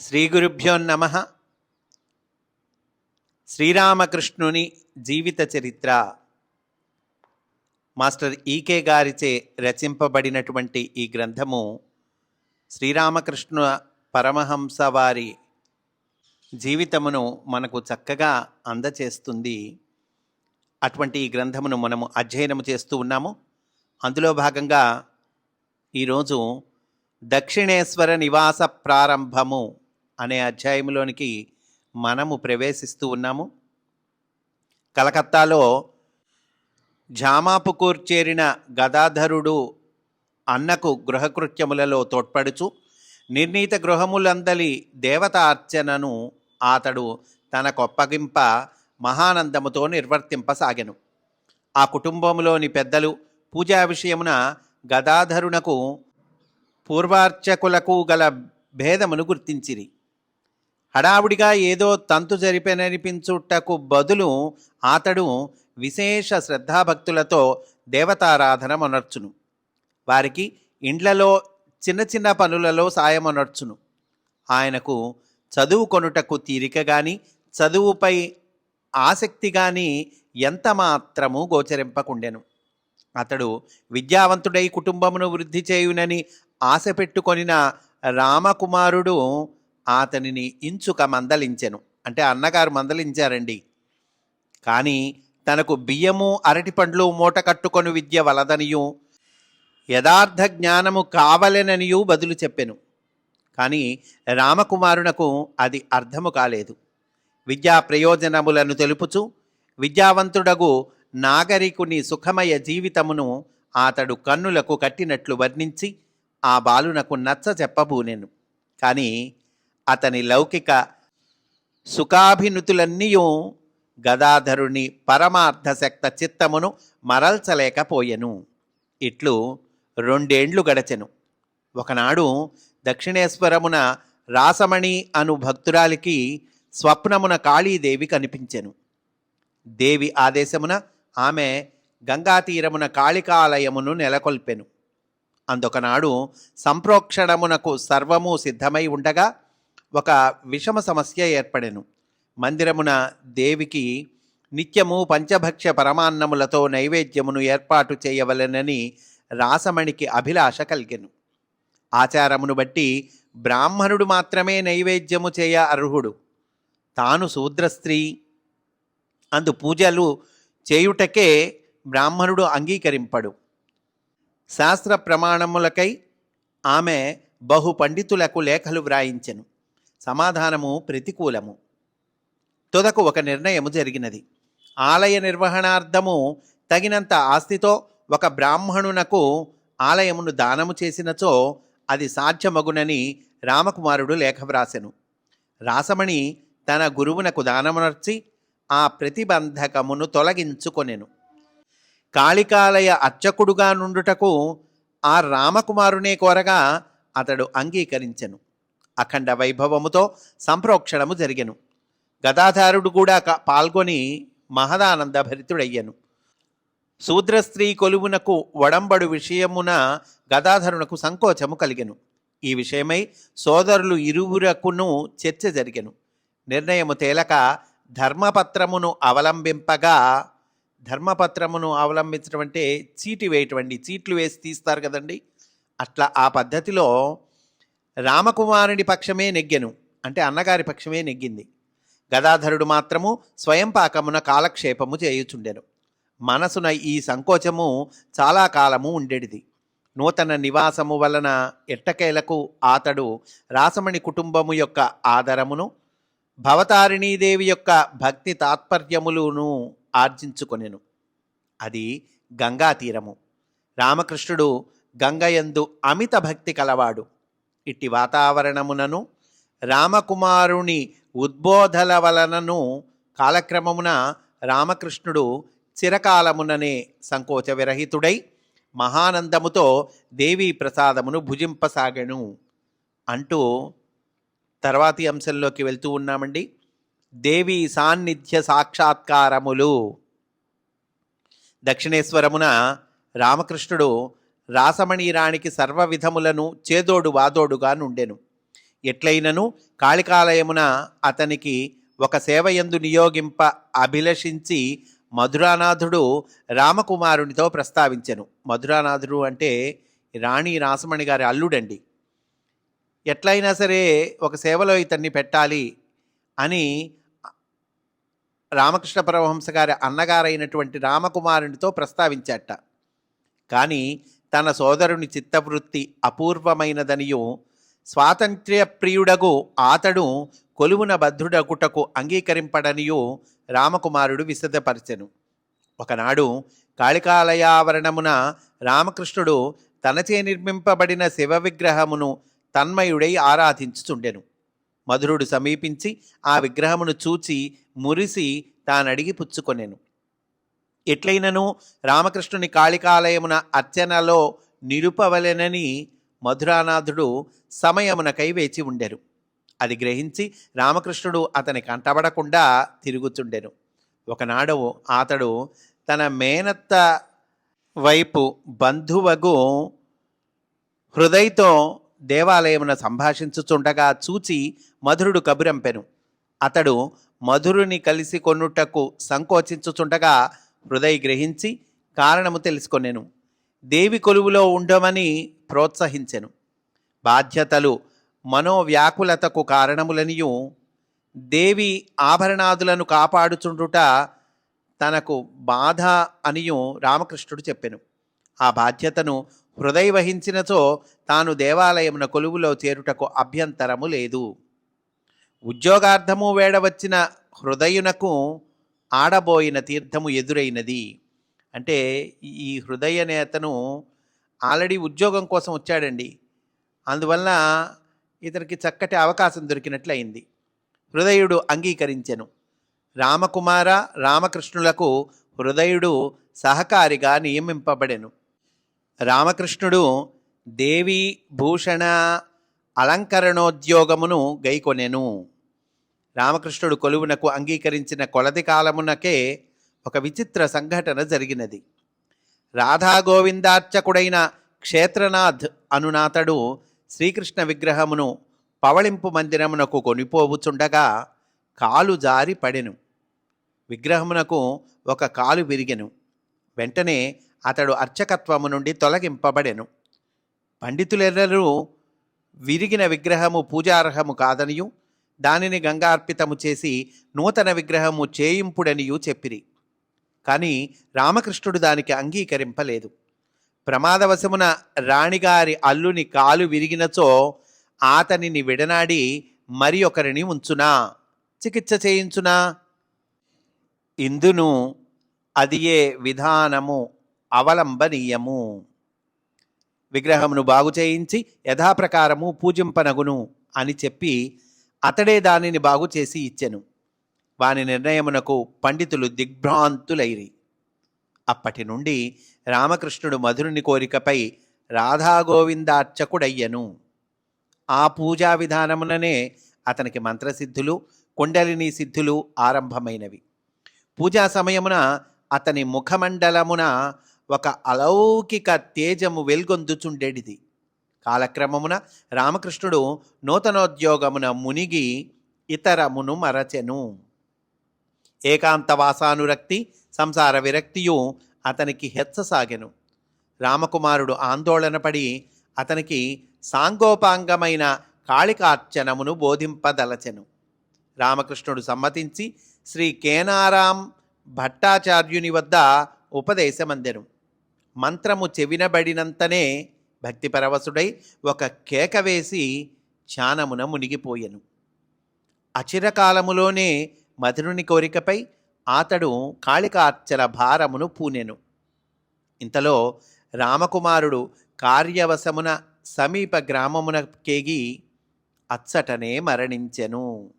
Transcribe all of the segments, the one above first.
శ్రీ గురుభ్యో నమ. శ్రీరామకృష్ణుని జీవిత చరిత్ర. మాస్టర్ ఈకే గారిచే రచింపబడినటువంటి ఈ గ్రంథము శ్రీరామకృష్ణ పరమహంస వారి జీవితమును మనకు చక్కగా అందచేస్తుంది. అటువంటి ఈ గ్రంథమును మనము అధ్యయనము చేస్తూ ఉన్నాము. అందులో భాగంగా ఈరోజు దక్షిణేశ్వర నివాస ప్రారంభము. అనే అధ్యాయంలోనికి మనము ప్రవేశిస్తూ ఉన్నాము. కలకత్తాలో జామాపుకూర్ చేరిన గదాధరుడు అన్నకు గృహకృత్యములలో తోడ్పడుచు నిర్ణీత గృహములందలి దేవత అర్చనను అతడు తన కొప్పగింప మహానందముతో నిర్వర్తింపసాగెను. ఆ కుటుంబములోని పెద్దలు పూజా విషయమున గదాధరునకు పూర్వార్చకులకు గల భేదమును గుర్తించిరి. హడావుడిగా ఏదో తంతు జరిపెననిపించుటకు బదులు అతడు విశేష శ్రద్ధాభక్తులతో దేవతారాధన మొనర్చును. వారికి ఇండ్లలో చిన్న చిన్న పనులలో సాయమొనర్చును ఆయనకు చదువు కొనుటకు తీరిక గాని చదువుపై ఆసక్తి గాని ఎంత మాత్రము గోచరింపకుండెను. అతడు విద్యావంతుడై కుటుంబమును వృద్ధి చేయునని ఆశ పెట్టుకొనిన రామకుమారుడు అతనిని ఇంచుక మందలించెను. అంటే అన్నగారు మందలించారండి. కానీ తనకు బియ్యము అరటిపండ్లు మూట కట్టుకొని విద్య వలదనియు యథార్థ జ్ఞానము కావలెననియూ బదులు చెప్పెను. కానీ రామకుమారునకు అది అర్థము కాలేదు. విద్యా ప్రయోజనములను తెలుపుచు విద్యావంతుడగు నాగరికుని సుఖమయ జీవితమును అతడు కన్నులకు కట్టినట్లు వర్ణించి ఆ బాలునకు నచ్చ చెప్పబూనెను. కానీ అతని లౌకిక సుఖాభినుతులన్నీయూ గదాధరుని పరమార్థశక్త చిత్తమును మరల్చలేకపోయెను. ఇట్లు రెండేండ్లు గడచెను. ఒకనాడు దక్షిణేశ్వరమున రాసమణి అను భక్తురాలికి స్వప్నమున కాళీదేవి కనిపించెను. దేవి ఆదేశమున ఆమె గంగాతీరమున కాళికాలయమును నెలకొల్పెను. అందొకనాడు సంప్రోక్షణమునకు సర్వము సిద్ధమై ఉండగా ఒక విషమ సమస్య ఏర్పడెను. మందిరమున దేవికి నిత్యము పంచభక్ష్య పరమాన్నములతో నైవేద్యమును ఏర్పాటు చేయవలెనని రాసమణికి అభిలాష కలిగెను. ఆచారమును బట్టి బ్రాహ్మణుడు మాత్రమే నైవేద్యము చేయ అర్హుడు. తాను శూద్రస్త్రీ. అందు పూజలు చేయుటకే బ్రాహ్మణుడు అంగీకరింపడు. శాస్త్ర ప్రమాణములకై ఆమె బహు పండితులకు లేఖలు వ్రాయించెను. సమాధానము ప్రతికూలము. తుదకు ఒక నిర్ణయము జరిగినది. ఆలయ నిర్వహణార్థము తగినంత ఆస్తితో ఒక బ్రాహ్మణునకు ఆలయమును దానము చేసినచో అది సాధ్యమగునని రామకుమారుడు లేఖ వ్రాసెను. రాసమణి తన గురువునకు దానమునర్చి ఆ ప్రతిబంధకమును తొలగించుకొనెను. కాళికాలయ అర్చకుడుగా నుండుటకు ఆ రామకుమారునే కోరగా అతడు అంగీకరించెను. అఖండ వైభవముతో సంప్రోక్షణము జరిగెను. గదాధారుడు కూడా పాల్గొని మహదానంద భరితుడయ్యను శూద్ర స్త్రీ కొలువునకు వడంబడు విషయమున గదాధరునకు సంకోచము కలిగెను. ఈ విషయమై సోదరులు ఇరువురకును చర్చ జరిగెను. నిర్ణయము తేలక ధర్మపత్రమును అవలంబింపగా ధర్మపత్రమును అవలంబించడం అంటే చీటి వేయటం అండి చీట్లు వేసి తీస్తారు కదండి. అట్లా ఆ పద్ధతిలో రామకుమారుడి పక్షమే నెగ్గెను. అంటే అన్నగారి పక్షమే నెగ్గింది. గదాధరుడు మాత్రము స్వయం పాకమున కాలక్షేపము చేయుచుండెను. మనసున ఈ సంకోచము చాలా కాలము ఉండేటిది నూతన నివాసము వలన ఎట్టకేలకు అతడు రాసమణి కుటుంబము యొక్క ఆదరమును భవతారిణీదేవి యొక్క భక్తి తాత్పర్యములను ఆర్జించుకొనెను. అది గంగా తీరము. రామకృష్ణుడు గంగయందు అమిత భక్తి కలవాడు. ఇట్టి వాతావరణమునను రామకుమారుని ఉద్బోధల వలనను కాలక్రమమున రామకృష్ణుడు చిరకాలముననే సంకోచ విరహితుడై మహానందముతో దేవీ ప్రసాదమును భుజింపసాగెను అంటూ తర్వాతి అంశంలోకి వెళ్తూ ఉన్నామండి. దేవి సాన్నిధ్య సాక్షాత్కారములు. దక్షిణేశ్వరమున రామకృష్ణుడు రాసమణి రాణికి సర్వ విధములను చేదోడు వాదోడుగా నుండెను. ఎట్లయినను? కాళికాలయమున అతనికి ఒక సేవయందు నియోగింప అభిలషించి మధురానాథుడు రామకుమారునితో ప్రస్తావించెను. మధురానాథుడు అంటే రాణి రాసమణి గారి అల్లుడండి. ఎట్లయినా సరే ఒక సేవలో ఇతన్ని పెట్టాలి అని రామకృష్ణ పరమహంస గారి అన్నగారైనటువంటి రామకుమారునితో ప్రస్తావించాట. కానీ తన సోదరుని చిత్తవృత్తి అపూర్వమైనదనియు స్వాతంత్ర్య ప్రియుడగు ఆతడు కొలువున భద్రుడగుటకు అంగీకరింపడనియు రామకుమారుడు విశదపరిచెను. ఒకనాడు కాళికాలయావరణమున రామకృష్ణుడు తనచే నిర్మింపబడిన శివ విగ్రహమును తన్మయుడై ఆరాధించుచుండెను. మధురుడు సమీపించి ఆ విగ్రహమును చూచి మురిసి తానడిగి పుచ్చుకొనెను. ఎట్లయినను? రామకృష్ణుని కాళికాలయమున అర్చనలో నిలుపవలెనని మధురానాథుడు సమయమునకై వేచి ఉండెను. అది గ్రహించి రామకృష్ణుడు అతని కంటబడకుండా తిరుగుచుండెను. ఒకనాడు అతడు తన మేనత్త వైపు బంధువగు హృదయతో దేవాలయమున సంభాషించుచుండగా చూచి మధురుడు కబురంపెను. అతడు మధురుని కలిసి కొనుటకు సంకోచించుచుండగా హృదయ గ్రహించి కారణము తెలుసుకొనెను. దేవి కొలువులో ఉండమని ప్రోత్సహించెను. బాధ్యతలు మనోవ్యాకులతకు కారణములనియు దేవి ఆభరణాదులను కాపాడుచుండుట తనకు బాధ అనియు రామకృష్ణుడు చెప్పెను. ఆ బాధ్యతను హృదయ వహించినచో తాను దేవాలయమున కొలువులో చేరుటకు అభ్యంతరము లేదు. ఉద్యోగార్థము వేడవచ్చిన హృదయునకు ఆడబోయిన తీర్థము ఎదురైనది. అంటే ఈ హృదయ నేతను ఆల్రెడీ ఉద్యోగం కోసం వచ్చాడండి. అందువలన ఇతనికి చక్కటి అవకాశం దొరికినట్లయింది. హృదయుడు అంగీకరించెను. రామకుమార రామకృష్ణులకు హృదయుడు సహకారిగా నియమింపబడెను. రామకృష్ణుడు దేవి భూషణ అలంకరణోద్యోగమును గైకొనెను. రామకృష్ణుడు కొలువునకు అంగీకరించిన కొలది కాలమునకే ఒక విచిత్ర సంఘటన జరిగినది. రాధాగోవిందార్చకుడైన క్షేత్రనాథ్ అనునాతడు శ్రీకృష్ణ విగ్రహమును పవళింపు మందిరమునకు కొనిపోవుచుండగా కాలు జారి పడెను. విగ్రహమునకు ఒక కాలు విరిగెను. వెంటనే అతడు అర్చకత్వము నుండి తొలగింపబడెను. పండితులెర్రరూ విరిగిన విగ్రహము పూజార్హము కాదనియు దానిని గంగార్పితము చేసి నూతన విగ్రహము చేయింపుడనియు చెప్పిరి. కానీ రామకృష్ణుడు దానికి అంగీకరింపలేదు. ప్రమాదవశమున రాణిగారి అల్లుని కాలు విరిగినచో ఆతనిని విడనాడి మరి ఒకరిని ఉంచునా? చికిత్స చేయించునా? ఇందును అదియే విధానము అవలంబనీయము. విగ్రహమును బాగు చేయించి యథాప్రకారము పూజింపనగును అని చెప్పి అతడే దానిని బాగు చేసి ఇచ్చెను. వాని నిర్ణయమునకు పండితులు దిగ్భ్రాంతులైరి. అప్పటి నుండి రామకృష్ణుడు మధురుని కోరికపై రాధాగోవిందార్చకుడయ్యను. ఆ పూజా విధానముననే అతనికి మంత్రసిద్ధులు కుండలిని సిద్ధులు ఆరంభమైనవి. పూజా సమయమున అతని ముఖమండలమున ఒక అలౌకిక తేజము వెల్గొందుచుండేటిది కాలక్రమమున రామకృష్ణుడు నూతనోద్యోగమున మునిగి ఇతరమును మరచెను. ఏకాంతవాసానురక్తి సంసార విరక్తియు అతనికి హెచ్చసాగెను. రామకుమారుడు ఆందోళనపడి అతనికి సాంగోపాంగమైన కాళికార్చనమును బోధింపదలచెను. రామకృష్ణుడు సమ్మతించి శ్రీ కేనారాం భట్టాచార్యుని వద్ద ఉపదేశమందెను. మంత్రము చెవినబడినంతనే భక్తిపరవశుడై ఒక కేక వేసి ధ్యానమున మునిగిపోయెను. అచిరకాలములోనే మధురుని కోరికపై అతడు కాళికార్చల భారమును పూనెను. ఇంతలో రామకుమారుడు కార్యవశమున సమీప గ్రామమున కేగి అచ్చటనే మరణించెను.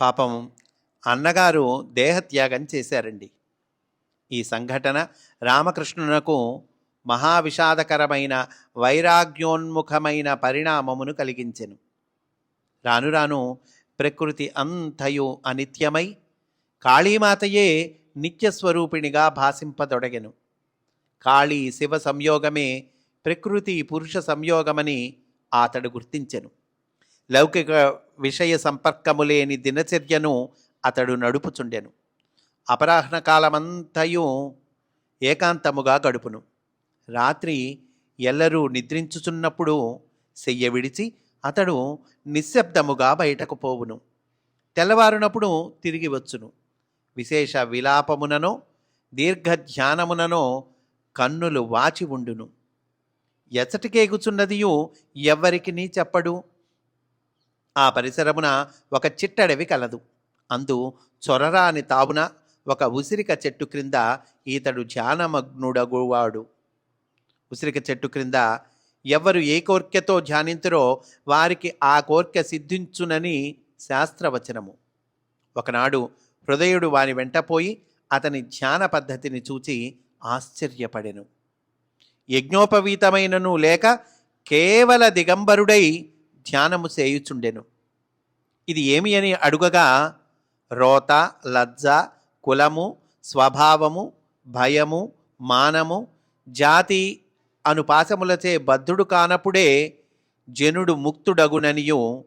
పాపం అన్నగారు దేహత్యాగం చేశారండి. ఈ సంఘటన రామకృష్ణునకు మహావిషాదకరమైన వైరాగ్యోన్ముఖమైన పరిణామమును కలిగించెను. రాను రాను ప్రకృతి అంతయు అనిత్యమై కాళీమాతయే నిత్యస్వరూపిణిగా భాసింపదొడగెను. కాళీ శివ సంయోగమే ప్రకృతి పురుష సంయోగమని అతడు గుర్తించెను. లౌకిక విషయ సంపర్కము లేని దినచర్యను అతడు నడుపుచుండెను. అపరాహ్న కాలమంతయు ఏకాంతముగా గడుపును. రాత్రి ఎల్లరూ నిద్రించుచున్నప్పుడు సెయ్య విడిచి అతడు నిశ్శబ్దముగా బయటకు పోవును. తెల్లవారునప్పుడు తిరిగి వచ్చును. విశేష విలాపముననో దీర్ఘధ్యానముననో కన్నులు వాచి ఉండును. ఎచ్చటికేగుచున్నదియు ఎవ్వరికి నీ చెప్పడు. ఆ పరిసరమున ఒక చిట్టడవి కలదు. అందు చొరరాని తావున ఒక ఉసిరిక చెట్టు క్రింద ఈతడు ధ్యానమగ్నుడగువాడు. ఉసిరిక చెట్టు క్రింద ఎవరు ఏ కోర్కెతో ధ్యానించరో వారికి ఆ కోర్కె సిద్ధించునని శాస్త్రవచనము. ఒకనాడు హృదయుడు వాని వెంటపోయి అతని ధ్యాన పద్ధతిని చూచి ఆశ్చర్యపడెను. యజ్ఞోపవీతమైనను లేక కేవల దిగంబరుడై ధ్యానము చేయుచుండెను. ఇది ఏమి అని అడుగగా రోత లజ్జ కులము స్వభావము భయము మానము జాతి అనుపాసములచే భద్రుడు బద్ధుడు కానప్పుడే జనుడు ముక్తుడగుననియు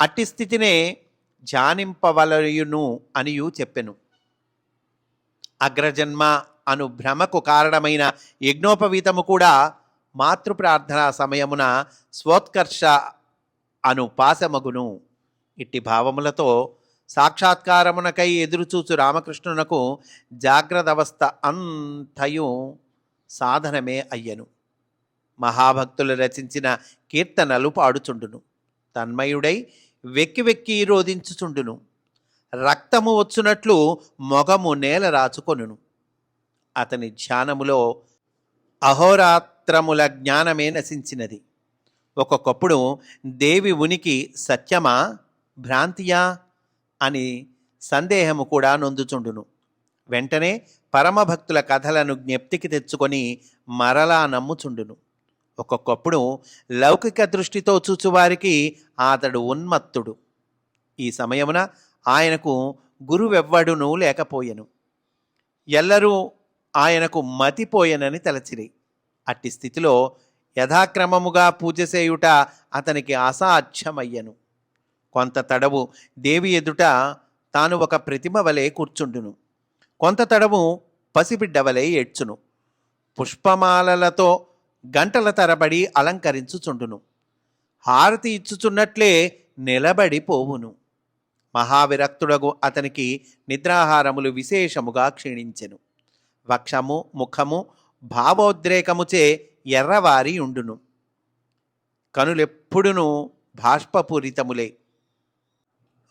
అట్టి స్థితినే ధ్యానింపవలయును అనియు చెప్పెను. అగ్రజన్మ అను భ్రమకు కారణమైన యజ్ఞోపవీతము కూడా మాతృప్రార్థనా సమయమున స్వోత్కర్ష అను పాసమగును ఇట్టి భావములతో సాక్షాత్కారమునకై ఎదురుచూచు రామకృష్ణునకు జాగ్రత్త అవస్థ అంతయు సాధనమే అయ్యను. మహాభక్తులు రచించిన కీర్తనలు పాడుచుండును. తన్మయుడై వెక్కి వెక్కి రోధించుచుండును. రక్తము వచ్చునట్లు మొగము నేల రాచుకొనును. అతని ధ్యానములో అహోరాత్రముల జ్ఞానమే నశించినది. ఒక్కొక్కప్పుడు దేవి ఉనికి సత్యమా భ్రాంతియా అని సందేహము కూడా నొందుచుండును. వెంటనే పరమభక్తుల కథలను జ్ఞప్తికి తెచ్చుకొని మరలా నమ్ముచుండును. ఒక్కొక్కప్పుడు లౌకిక దృష్టితో చూచువారికి అతడు ఉన్మత్తుడు. ఈ సమయమున ఆయనకు గురువెవ్వడును లేకపోయెను. ఎల్లరూ ఆయనకు మతిపోయెనని తలచిరి. అట్టి స్థితిలో యథాక్రమముగా పూజ చేయుట అతనికి అసాధ్యమయ్యను. కొంత తడవు దేవి ఎదుట తాను ఒక ప్రతిమ వలె కూర్చుండును. కొంత తడవు పసిబిడ్డ వలె ఏడ్చును. పుష్పమాలలతో గంటల తరబడి అలంకరించుచుండును. హారతి ఇచ్చుచున్నట్లే నిలబడి పోవును. మహావిరక్తుడగు అతనికి నిద్రాహారములు విశేషముగా క్షీణించెను. వక్షము ముఖము భావోద్రేకముచే ఎర్రవారి ఉండును. కనులెప్పుడునూ బాష్పపూరితములే.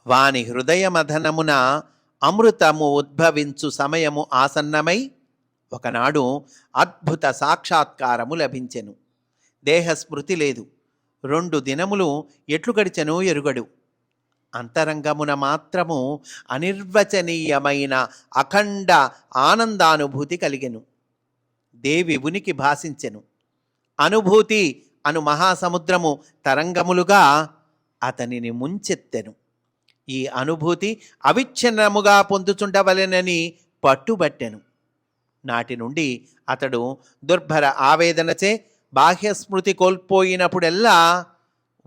వాని హృదయమధనమున అమృతము ఉద్భవించు సమయము ఆసన్నమై ఒకనాడు అద్భుత సాక్షాత్కారము లభించెను. దేహస్మృతి లేదు. రెండు దినములు ఎట్లు గడిచెను ఎరుగడు. అంతరంగమున మాత్రము అనిర్వచనీయమైన అఖండ ఆనందానుభూతి కలిగెను. దేవి ఉనికి భాషించెను అనుభూతి అను మహాసముద్రము తరంగములుగా అతనిని ముంచెత్తెను. ఈ అనుభూతి అవిచ్ఛిన్నముగా పొందుచుండవలెనని పట్టుబట్టెను. నాటి నుండి అతడు దుర్భర ఆవేదనచే బాహ్యస్మృతి కోల్పోయినప్పుడెల్లా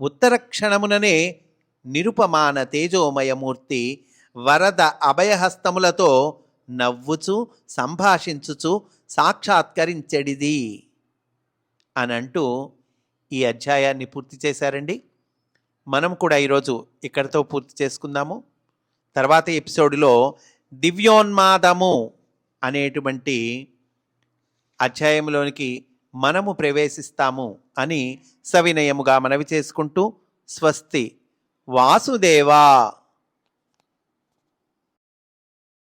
ఉత్తర క్షణముననే నిరుపమాన తేజోమయమూర్తి వరద అభయహస్తములతో నవ్వుచు సంభాషించుచు సాక్షాత్కరించెడిది అని అంటూ ఈ అధ్యాయాన్ని పూర్తి చేశారండి. మనం కూడా ఈరోజు ఇక్కడితో పూర్తి చేసుకుందాము. తర్వాత ఎపిసోడ్లో దివ్యోన్మాదము అనేటువంటి అధ్యాయంలోనికి మనము ప్రవేశిస్తాము అని సవినయముగా మనవి చేసుకుంటూ స్వస్తి వాసుదేవా.